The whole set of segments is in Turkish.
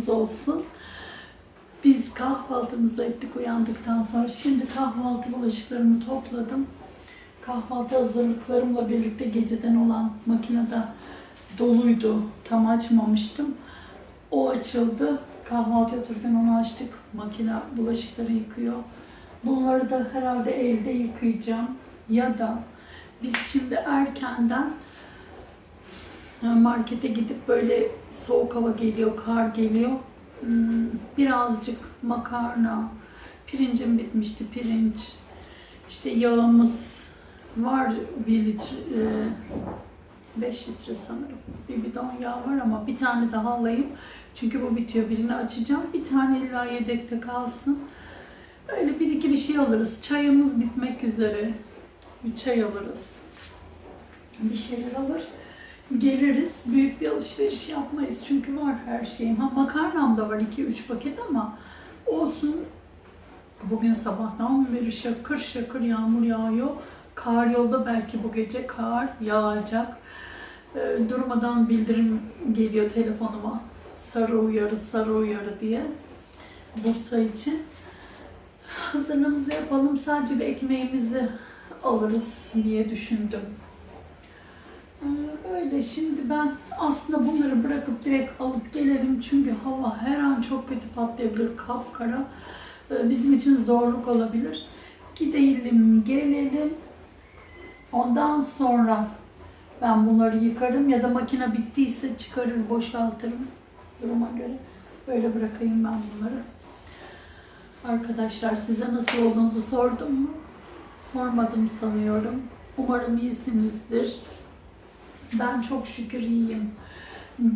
sabahınız olsun. Biz kahvaltımızı ettik uyandıktan sonra. Şimdi kahvaltı bulaşıklarımı topladım. Kahvaltı hazırlıklarımla birlikte geceden olan makinede doluydu. Tam açmamıştım. O açıldı. Kahvaltı otururken onu açtık. Makine bulaşıkları yıkıyor. Bunları da herhalde elde yıkayacağım. Ya da biz şimdi erkenden markete gidip böyle soğuk hava geliyor, kar geliyor. Hmm, Birazcık makarna, pirincim bitmişti pirinç. İşte yağımız var bir litre, 5 litre sanırım. Bir bidon yağ var ama bir tane daha alayım. Çünkü bu bitiyor. Birini açacağım. Bir tane illa yedekte kalsın. Öyle bir iki bir şey alırız. Çayımız bitmek üzere. Bir çay alırız. Bir şeyler alır. Geliriz. Büyük bir alışveriş yapmayız. Çünkü var her şeyim. Ha makarnam da var 2-3 paket ama olsun. Bugün sabahtan beri şakır şakır yağmur yağıyor. Kar yolda belki bu gece kar yağacak. Ee, durmadan bildirim geliyor telefonuma. Sarı uyarı, sarı uyarı diye. Bursa için. Hazırlığımızı yapalım. Sadece bir ekmeğimizi alırız diye düşündüm. Ee, Öyle şimdi ben aslında bunları bırakıp direkt alıp gelelim çünkü hava her an çok kötü patlayabilir kapkara. Ee, Bizim için zorluk olabilir. Gidelim gelelim. Ondan sonra ben bunları yıkarım ya da makine bittiyse çıkarır boşaltırım duruma göre. Böyle bırakayım ben bunları. Arkadaşlar size nasıl olduğunuzu sordum mu? Sormadım sanıyorum. Umarım iyisinizdir. Ben çok şükür iyiyim.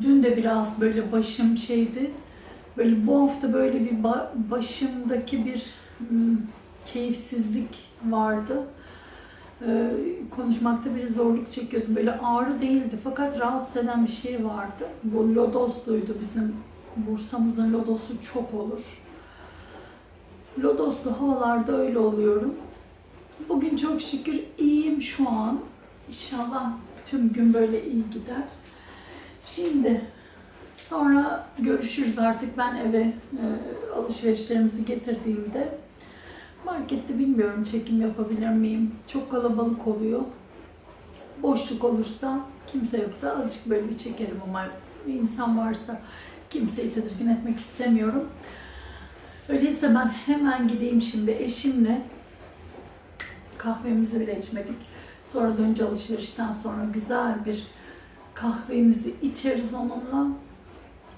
Dün de biraz böyle başım şeydi. Böyle bu hafta böyle bir ba- başımdaki bir keyifsizlik vardı. Ee, konuşmakta bir zorluk çekiyordum. Böyle ağrı değildi fakat rahatsız eden bir şey vardı. Bu lodosluydu bizim Bursa'mızın lodosu çok olur. Lodoslu havalarda öyle oluyorum. Bugün çok şükür iyiyim şu an. İnşallah tüm gün böyle iyi gider. Şimdi sonra görüşürüz artık ben eve e, alışverişlerimizi getirdiğimde. Markette bilmiyorum çekim yapabilir miyim? Çok kalabalık oluyor. Boşluk olursa, kimse yoksa azıcık böyle bir çekerim ama insan varsa kimseyi tedirgin etmek istemiyorum. Öyleyse ben hemen gideyim şimdi eşimle kahvemizi bile içmedik. Sonra dönünce alışverişten sonra güzel bir kahvemizi içeriz onunla.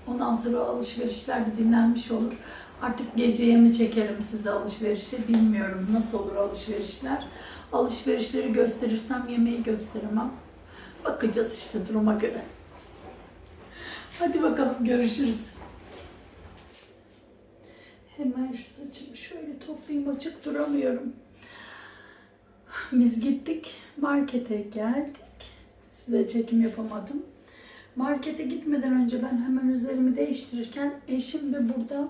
Ondan sonra alışverişler de dinlenmiş olur. Artık geceye mi çekerim size alışverişi bilmiyorum. Nasıl olur alışverişler. Alışverişleri gösterirsem yemeği gösteremem. Bakacağız işte duruma göre. Hadi bakalım görüşürüz. Hemen şu saçımı şöyle toplayayım açık duramıyorum. Biz gittik markete geldik. Size çekim yapamadım. Markete gitmeden önce ben hemen üzerimi değiştirirken eşim de burada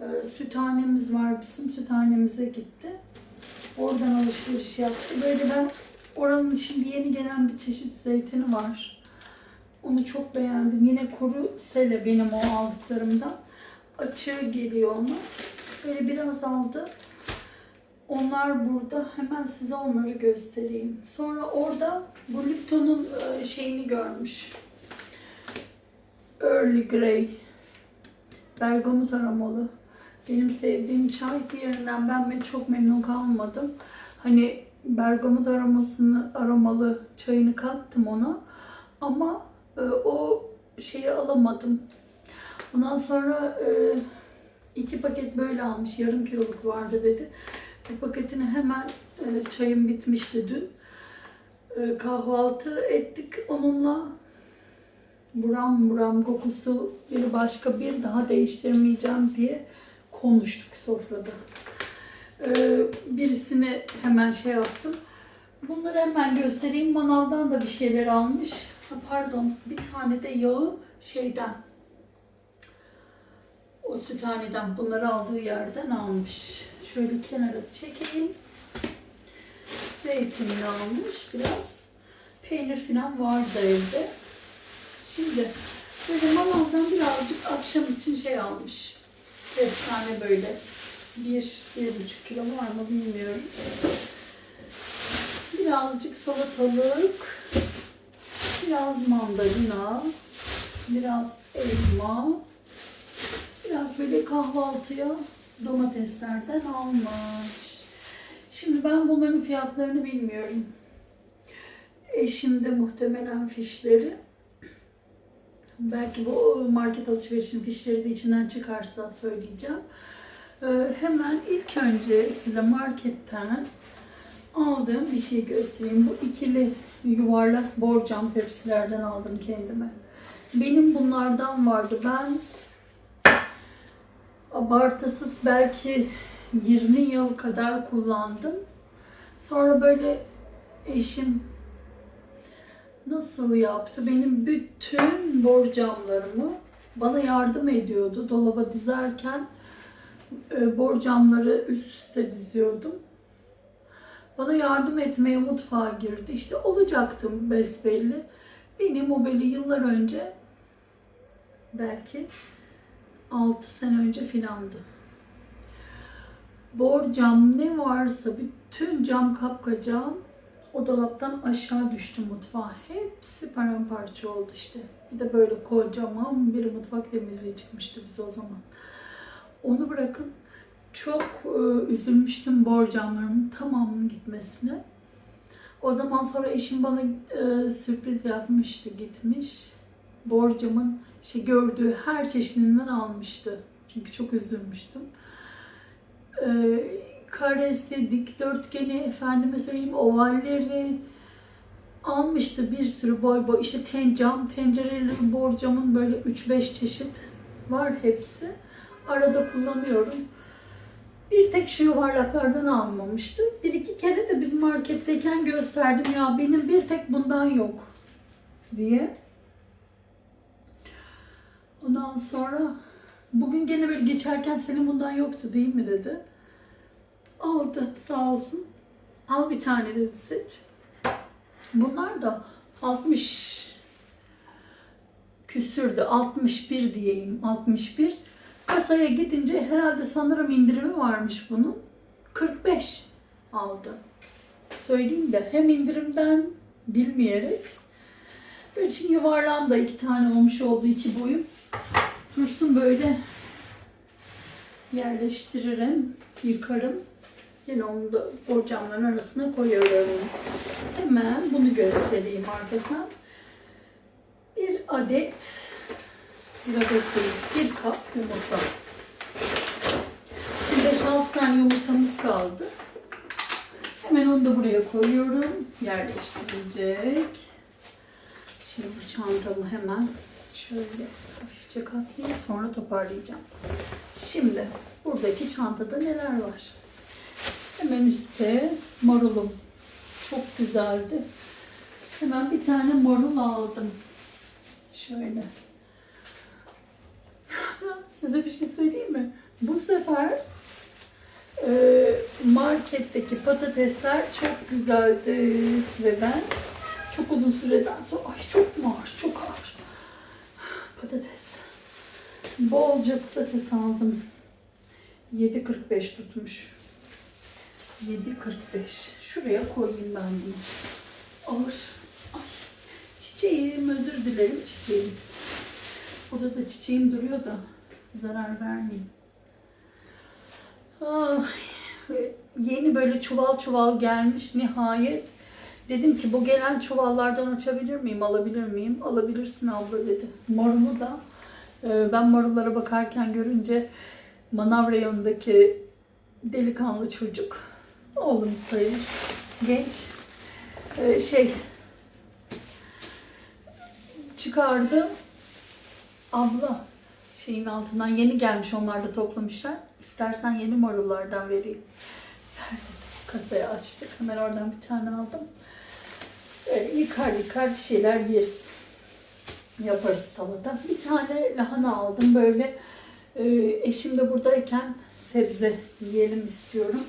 e, süthanemiz var bizim süthanemize gitti. Oradan alışveriş yaptı. Böyle ben oranın şimdi yeni gelen bir çeşit zeytini var. Onu çok beğendim. Yine kuru sele benim o aldıklarımdan. Açığı geliyor ona. Böyle biraz aldı. Onlar burada. Hemen size onları göstereyim. Sonra orada bu Lipton'un e, şeyini görmüş. Early Grey. Bergamot aromalı. Benim sevdiğim çay diğerinden ben me- çok memnun kalmadım. Hani bergamot aromasını aromalı çayını kattım ona. Ama e, o şeyi alamadım. Ondan sonra e, iki paket böyle almış. Yarım kiloluk vardı dedi. Paketini hemen e, çayım bitmişti dün. E, kahvaltı ettik onunla. Buram buram kokusu bir başka bir daha değiştirmeyeceğim diye konuştuk sofrada. E, birisini hemen şey yaptım. Bunları hemen göstereyim. Manavdan da bir şeyler almış. Ha, pardon bir tane de yağı şeyden o süthaneden bunları aldığı yerden almış. Şöyle kenara çekeyim. Zeytinini almış biraz. Peynir falan vardı evde. Şimdi Böyle manavdan birazcık akşam için şey almış. Kestane böyle. Bir, bir buçuk kilo var mı bilmiyorum. Birazcık salatalık. Biraz mandalina. Biraz elma. Biraz böyle kahvaltıya domateslerden almış. Şimdi ben bunların fiyatlarını bilmiyorum. Eşim de muhtemelen fişleri. Belki bu market alışverişinin fişleri de içinden çıkarsa söyleyeceğim. Ee, hemen ilk önce size marketten aldığım bir şey göstereyim. Bu ikili yuvarlak borcam tepsilerden aldım kendime. Benim bunlardan vardı. Ben abartısız belki 20 yıl kadar kullandım. Sonra böyle eşim nasıl yaptı? Benim bütün borcamlarımı bana yardım ediyordu. Dolaba dizerken e, borcamları üst üste diziyordum. Bana yardım etmeye mutfağa girdi. İşte olacaktım besbelli. Benim o böyle yıllar önce belki 6 sene önce filandı. Borcam ne varsa bütün cam kapkacağım o dolaptan aşağı düştü mutfağa. Hepsi paramparça oldu işte. Bir de böyle kocaman bir mutfak temizliği çıkmıştı bize o zaman. Onu bırakın çok e, üzülmüştüm borcamlarımın tamamının gitmesine. O zaman sonra eşim bana e, sürpriz yapmıştı gitmiş. Borcamın işte gördüğü her çeşidinden almıştı. Çünkü çok üzülmüştüm. E, karesi, dikdörtgeni, efendime söyleyeyim ovalleri almıştı bir sürü boy boy. İşte ten, cam tencereleri borcamın böyle 3-5 çeşit var hepsi. Arada kullanıyorum. Bir tek şu yuvarlaklardan almamıştı. Bir iki kere de biz marketteyken gösterdim ya benim bir tek bundan yok diye. Ondan sonra bugün gene böyle geçerken senin bundan yoktu değil mi dedi. Aldı sağ olsun. Al bir tane dedi seç. Bunlar da 60 küsürdü. 61 diyeyim. 61. Kasaya gidince herhalde sanırım indirimi varmış bunun. 45 aldı. Söyleyeyim de hem indirimden bilmeyerek böyle şimdi yuvarlağım da iki tane olmuş oldu iki boyum. Dursun böyle yerleştiririm, yıkarım. Yine onu da borcamların arasına koyuyorum. Hemen bunu göstereyim arkasına. Bir adet, bir adet değil, bir kap yumurta. Şimdi 5-6 tane yumurtamız kaldı. Hemen onu da buraya koyuyorum. Yerleştirilecek. Şimdi bu çantamı hemen şöyle hafifçe katlayayım sonra toparlayacağım. Şimdi buradaki çantada neler var? Hemen üstte marulum. Çok güzeldi. Hemen bir tane marul aldım. Şöyle. Size bir şey söyleyeyim mi? Bu sefer e, marketteki patatesler çok güzeldi ve ben çok uzun süreden sonra ay çok mu ağır, çok ağır. Patates. Bolca patates aldım. 7.45 tutmuş. 7.45. Şuraya koyayım ben bunu. Ağır. Ay. Çiçeğim, özür dilerim çiçeğim. Burada da çiçeğim duruyor da zarar vermeyeyim. Ay. Yeni böyle çuval çuval gelmiş nihayet. Dedim ki bu gelen çuvallardan açabilir miyim, alabilir miyim? Alabilirsin abla dedi. Marulu da e, ben marullara bakarken görünce manav reyonundaki delikanlı çocuk oğlum sayılır genç e, şey çıkardı abla şeyin altından yeni gelmiş onlar da toplamışlar istersen yeni marullardan vereyim ver dedim kasayı açtık hemen oradan bir tane aldım yıkar yıkar bir şeyler yeriz yaparız salata bir tane lahana aldım böyle e, eşim de buradayken sebze yiyelim istiyorum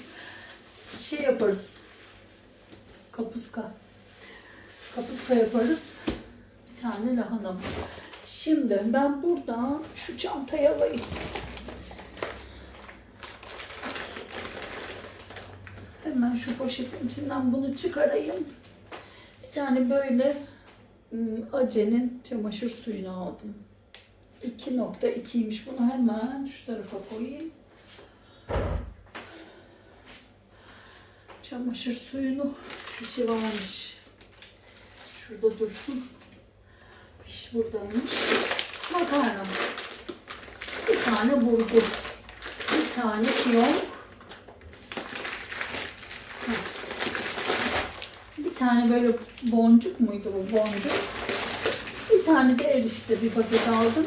şey yaparız. Kapuska. Kapuska yaparız. Bir tane lahana. Şimdi ben buradan şu çantayı alayım. Hemen şu poşetin içinden bunu çıkarayım. Tane böyle ım, Ace'nin çamaşır suyunu aldım. 2.2'ymiş. Bunu hemen şu tarafa koyayım. Çamaşır suyunu fişi varmış. Şurada dursun. Fiş buradaymış. Makarna. Bir tane bulgur. Bir tane fiyonk. Bir tane böyle boncuk muydu bu boncuk? Bir tane de erişte bir paket aldım.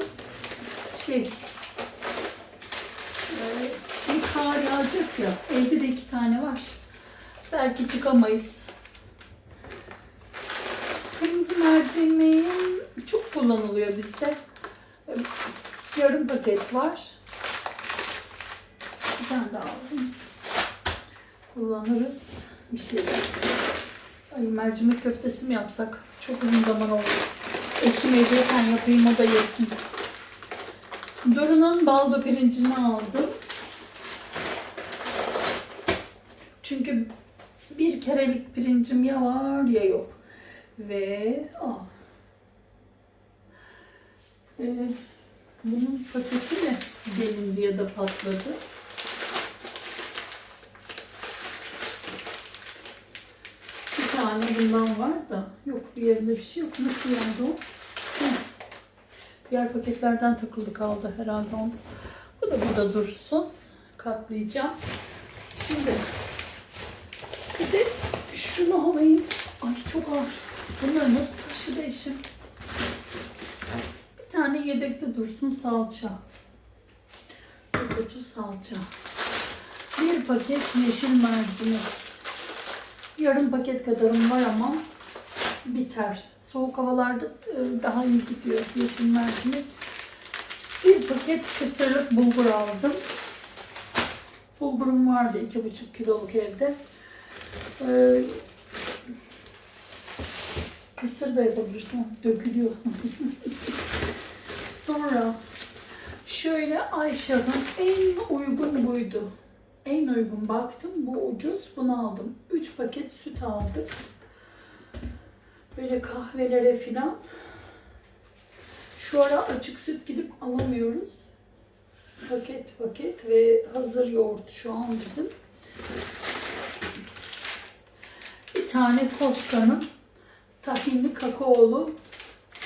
Şey, e, şimdi kar yağacak ya. Evde de iki tane var. Belki çıkamayız. Kırmızı mercimeğin çok kullanılıyor bizde. E, Yarım paket var. Bir tane daha aldım. Kullanırız bir şeyler. Ay mercimek köftesi mi yapsak? Çok uzun zaman oldu. Eşim evdeyken yapayım o da yesin. Dorun'un baldo pirincini aldım. Çünkü bir kerelik pirincim ya var ya yok. Ve aa, Ee, bunun paketi mi delindi ya da patladı? Tane bundan var da yok bir yerinde bir şey yok. Nasıl yandı o? Diğer paketlerden takıldı kaldı herhalde onda. Bu da burada dursun. Katlayacağım. Şimdi bir de şunu alayım. Ay çok ağır. Bunları nasıl taşıdı eşim? Bir tane yedekte dursun salça. Bir kutu salça. Bir paket yeşil mercimek. Yarım paket kadarım var ama biter. Soğuk havalarda e, daha iyi gidiyor yeşil mercimek. Bir paket kısırlık bulgur aldım. Bulgurum vardı iki buçuk kiloluk evde. Ee, kısır da yapabilirsin. Dökülüyor. Sonra şöyle Ayşe'den en uygun buydu. En uygun baktım. Bu ucuz. Bunu aldım. 3 paket süt aldık. Böyle kahvelere filan. Şu ara açık süt gidip alamıyoruz. Paket paket ve hazır yoğurt şu an bizim. Bir tane Koska'nın tahinli kakaolu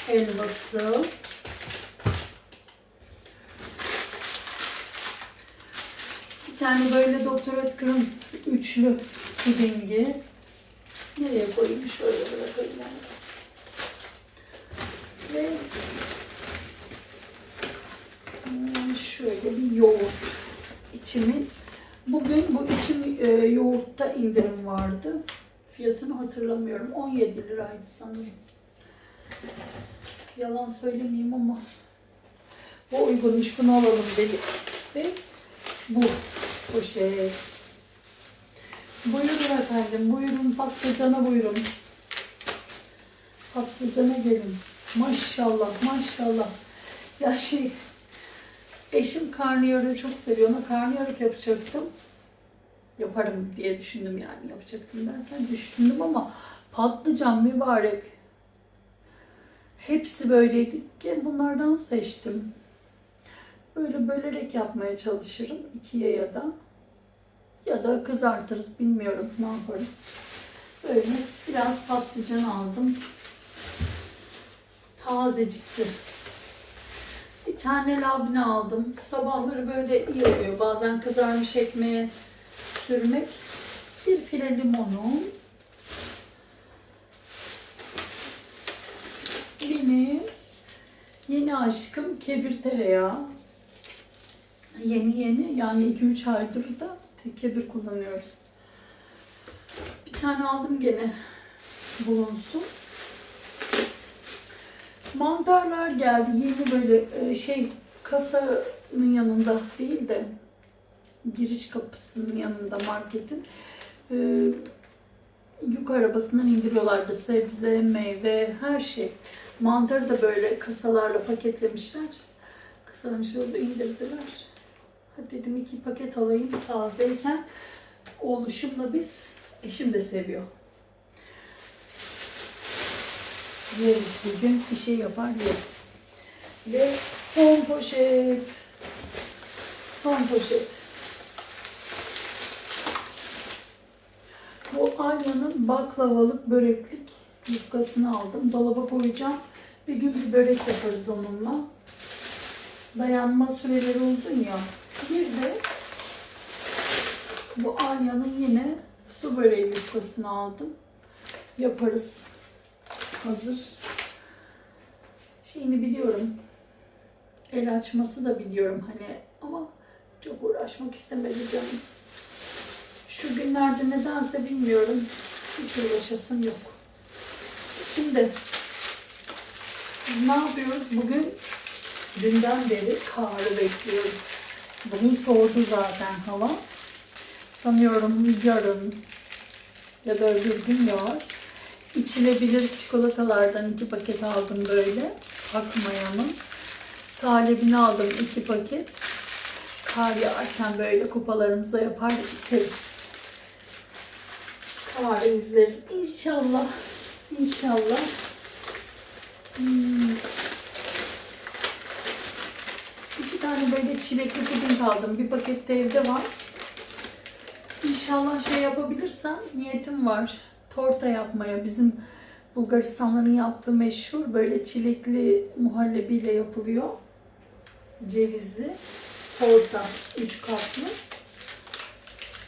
helvası. Tane böyle Doktor Ötker'ın üçlü pudingi. Nereye koyayım? Şöyle bırakayım ben. Ve hmm, şöyle bir yoğurt içimin. Bugün bu içim e, yoğurtta indirim vardı. Fiyatını hatırlamıyorum. 17 liraydı sanırım. Yalan söylemeyeyim ama bu uygunmuş bunu alalım dedik. Ve bu poşet. Buyurun efendim, buyurun patlıcana buyurun. Patlıcana gelin. Maşallah, maşallah. Ya şey, eşim karnıyarığı çok seviyor. Ona karnıyarık yapacaktım. Yaparım diye düşündüm yani yapacaktım derken düşündüm ama patlıcan mübarek. Hepsi böyleydi ki bunlardan seçtim. Böyle bölerek yapmaya çalışırım ikiye ya da ya da kızartırız bilmiyorum ne yaparız. Böyle biraz patlıcan aldım. Tazecikti. Bir tane labne aldım. Sabahları böyle iyi oluyor. Bazen kızarmış ekmeğe sürmek. Bir file limonum. Benim yeni aşkım kebir tereyağı. Yeni yeni yani 2-3 aydır da tek kebir kullanıyoruz. Bir tane aldım gene bulunsun. Mantarlar geldi. Yeni böyle e, şey kasanın yanında değil de giriş kapısının yanında marketin e, yük arabasından indiriyorlardı sebze, meyve, her şey. Mantarı da böyle kasalarla paketlemişler. Kasalamış oldu indirdiler. Dedim iki paket alayım tazeyken. Oğluşumla biz, eşim de seviyor. Yeriz bugün bir şey yapar yeriz. Ve son poşet. Son poşet. Bu Alya'nın baklavalık böreklik yufkasını aldım. Dolaba koyacağım. Bir gün bir börek yaparız onunla. Dayanma süreleri uzun ya. Bir de bu Alya'nın yine su böreği yufkasını aldım. Yaparız. Hazır. Şeyini biliyorum. El açması da biliyorum hani ama çok uğraşmak istemedi canım. Şu günlerde nedense bilmiyorum. Hiç uğraşasım yok. Şimdi ne yapıyoruz? Bugün dünden beri karı bekliyoruz. Bugün soğudu zaten hava. Sanıyorum yarın ya da öbür gün yağar. İçilebilir çikolatalardan iki paket aldım böyle. Akmayanın. Salebini aldım iki paket. Kar yağarken böyle kupalarımıza yapar içeriz. Kar izleriz. İnşallah. İnşallah. Hmm. İki tane böyle çilekli puding aldım. Bir paket de evde var. İnşallah şey yapabilirsem niyetim var. Torta yapmaya. Bizim Bulgaristanların yaptığı meşhur böyle çilekli muhallebiyle yapılıyor. Cevizli. Torta. Üç katlı.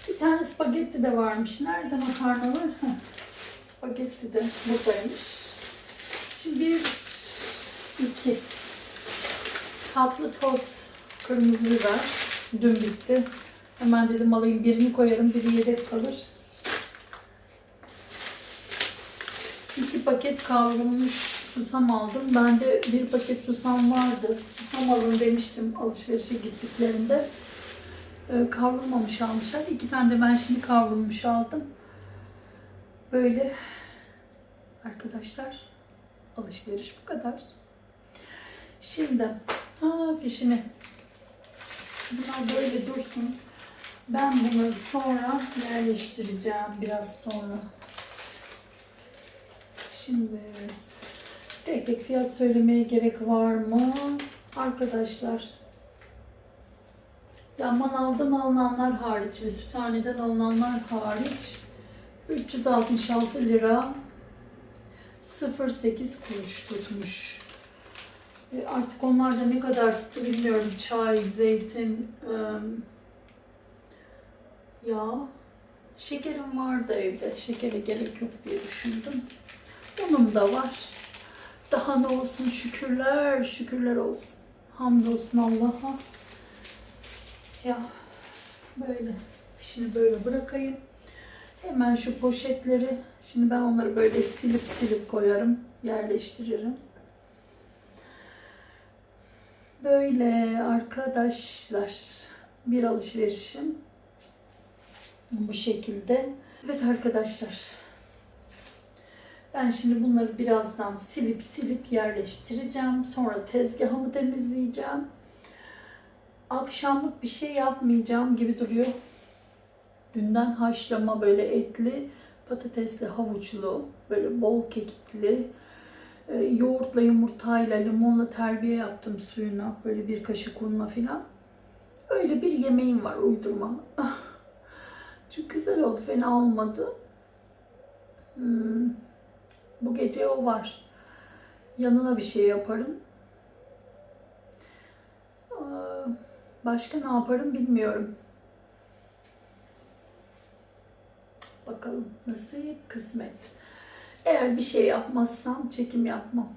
Bir tane spagetti de varmış. Nerede makarna var? Spagetti de buradaymış. Şimdi bir, iki. Tatlı toz kırmızı biber. Dün bitti. Hemen dedim alayım birini koyarım, biri yedek kalır. İki paket kavrulmuş susam aldım. Bende bir paket susam vardı. Susam alın demiştim alışverişe gittiklerinde. Ee, kavrulmamış almışlar. İki tane de ben şimdi kavrulmuş aldım. Böyle arkadaşlar alışveriş bu kadar. Şimdi ha fişini bunlar böyle dursun. Ben bunları sonra yerleştireceğim biraz sonra. Şimdi tek tek fiyat söylemeye gerek var mı? Arkadaşlar ya manavdan alınanlar hariç ve süthaneden alınanlar hariç 366 lira 08 kuruş tutmuş. E, Artık onlar da ne kadar tuttu bilmiyorum. Çay, zeytin, ım, yağ. Şekerim vardı evde. Şekere gerek yok diye düşündüm. Unum da var. Daha ne olsun şükürler, şükürler olsun. Hamdolsun Allah'a. Ya böyle. Şimdi böyle bırakayım. Hemen şu poşetleri, şimdi ben onları böyle silip silip koyarım, yerleştiririm. Böyle arkadaşlar bir alışverişim bu şekilde. Evet arkadaşlar ben şimdi bunları birazdan silip silip yerleştireceğim. Sonra tezgahımı temizleyeceğim. Akşamlık bir şey yapmayacağım gibi duruyor. Dünden haşlama böyle etli, patatesli, havuçlu, böyle bol kekikli, e, yoğurtla, yumurtayla, limonla terbiye yaptım suyuna. Böyle bir kaşık unla filan. Öyle bir yemeğim var uydurma. Çok güzel oldu, fena olmadı. Hmm, Bu gece o var. Yanına bir şey yaparım. Aa, Başka ne yaparım bilmiyorum. Bakalım nasip kısmet. Eğer bir şey yapmazsam çekim yapmam.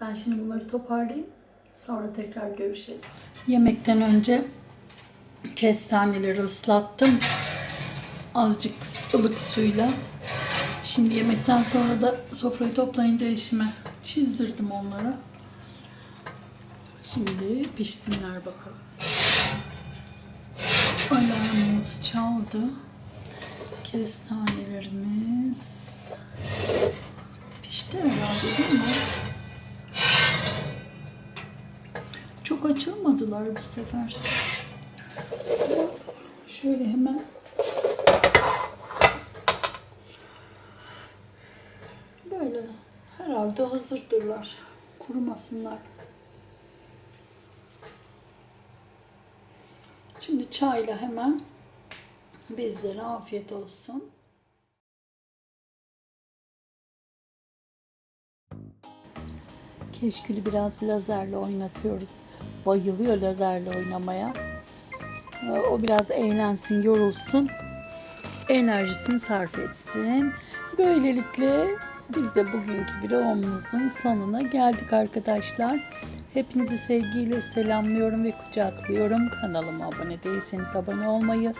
Ben şimdi bunları toparlayayım. Sonra tekrar görüşelim. Yemekten önce kestaneleri ıslattım. Azıcık ılık suyla. Şimdi yemekten sonra da sofrayı toplayınca eşime çizdirdim onlara. Şimdi pişsinler bakalım. Alarmımız çaldı. Kestanelerimiz Pişti herhalde değil mi? Çok açılmadılar bu sefer. Şöyle hemen böyle herhalde hazırdırlar. Kurumasınlar. Şimdi çayla hemen bizlere afiyet olsun. Keşkülü biraz lazerle oynatıyoruz. Bayılıyor lazerle oynamaya. Ee, O biraz eğlensin, yorulsun. Enerjisini sarf etsin. Böylelikle biz de bugünkü vlogumuzun sonuna geldik arkadaşlar. Hepinizi sevgiyle selamlıyorum ve kucaklıyorum. Kanalıma abone değilseniz abone olmayı,